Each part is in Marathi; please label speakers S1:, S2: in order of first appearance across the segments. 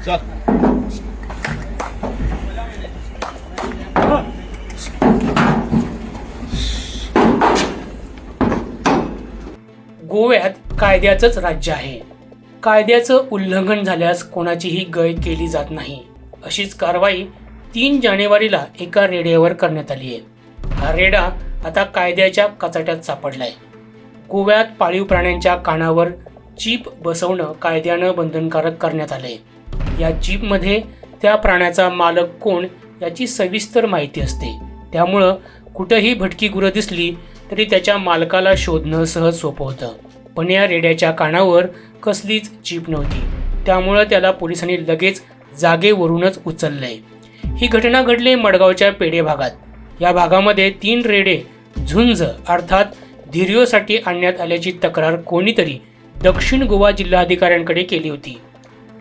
S1: गोव्यात कायद्याचंच राज्य आहे. कायद्याचं उल्लंघन झाल्यास कोणाचीही गय केली जात नाही. अशीच कारवाई तीन जानेवारीला एका रेड्यावर करण्यात आली आहे. हा रेडा आता कायद्याच्या कचाट्यात सापडलाय. गोव्यात पाळीव प्राण्यांच्या कानावर चीप बसवणं कायद्यानं बंधनकारक करण्यात आलंय. या जीपमध्ये त्या प्राण्याचा मालक कोण याची सविस्तर माहिती असते. त्यामुळं कुठंही भटकी गुरं दिसली तरी त्याच्या मालकाला शोधणं सहज सोपं होतं. पण या रेड्याच्या कानावर कसलीच जीप नव्हती. त्यामुळं त्याला पोलिसांनी लगेच जागेवरूनच उचललंय. ही घटना घडली मडगावच्या पेढे भागात. या भागामध्ये तीन रेडे झुंज अर्थात धीर्योसाठी आणण्यात आल्याची तक्रार कोणीतरी दक्षिण गोवा जिल्हाधिकाऱ्यांकडे केली होती.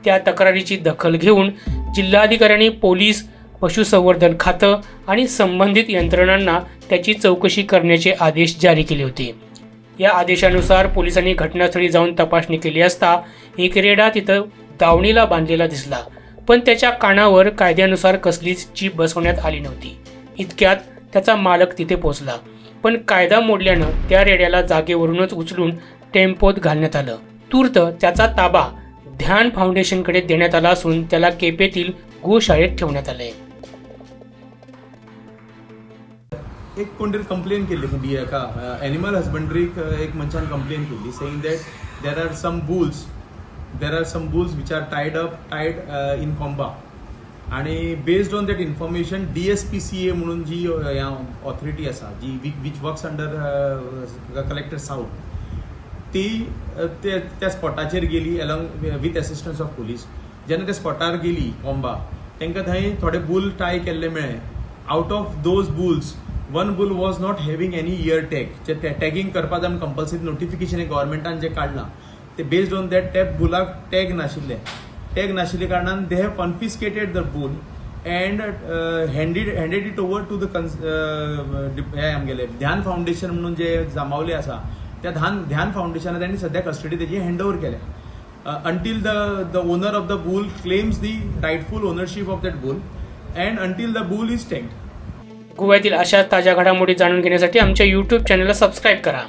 S1: त्या तक्रारीची दखल घेऊन जिल्हाधिकाऱ्यांनी पोलीस पशुसंवर्धन खातं आणि संबंधित यंत्रणांना त्याची चौकशी करण्याचे आदेश जारी केले होते. या आदेशानुसार पोलिसांनी घटनास्थळी जाऊन तपासणी केली असता एक रेडा तिथं दावणीला बांधलेला दिसला. पण त्याच्या कानावर कायद्यानुसार कसलीच चीप बसवण्यात आली नव्हती. इतक्यात त्याचा मालक तिथे पोचला पण कायदा मोडल्यानं त्या रेड्याला जागेवरूनच उचलून टेम्पोत घालण्यात आलं. तूर्त त्याचा ताबा ध्यान फाउंडेशनकडे देण्यात आला असून त्याला केपेतील गोशाळेत ठेवण्यात आलंय.
S2: एक कोण तरी कंप्लेन केल्ली होती एका एनिमल हजबंड्रीक एक मनशान कंप्लेन केल्ली saying that there are some bulls there are some bulls which are tied up tied in कॉम्बा आणि based on that information D S P C A म्हणून जी ऑथॉरिटी आसा जी which works under collector south ती त्या स्पॉटाचेर गेली along with assistance of police जेन्ना त्या स्पॉटार गेली कोंबा तांकां थंय थोडे बूल टाय केल्ले मेळ्ळे. Out of those bulls one bull was not having any ear tag जे टॅगिंग करपाक जाय कंपल्सरी नोटिफिकेशन गव्हर्मेंटान जे काडलां ते बेज्ड ऑन दॅट टॅप बुलाक टॅग नाशिल्ले. टॅग नाशिल्ले कारणान they have confiscated the bull and handed handed it over to the हे आमगेले ध्यान फाउंडेशन म्हणून जे जामावले आसा त्या ध्यान ध्यान फाउंडेशनान त्यांनी सध्या कस्टडी त्याची हँड ओव्हर केल्या until the the owner of the bull claims the rightful ownership of that bull and until the bull is tent
S1: गोव्यातील अशा ताज्या घडामोडी जाणून घेण्यासाठी आमच्या यूट्यूब चॅनलला सबस्क्राईब करा.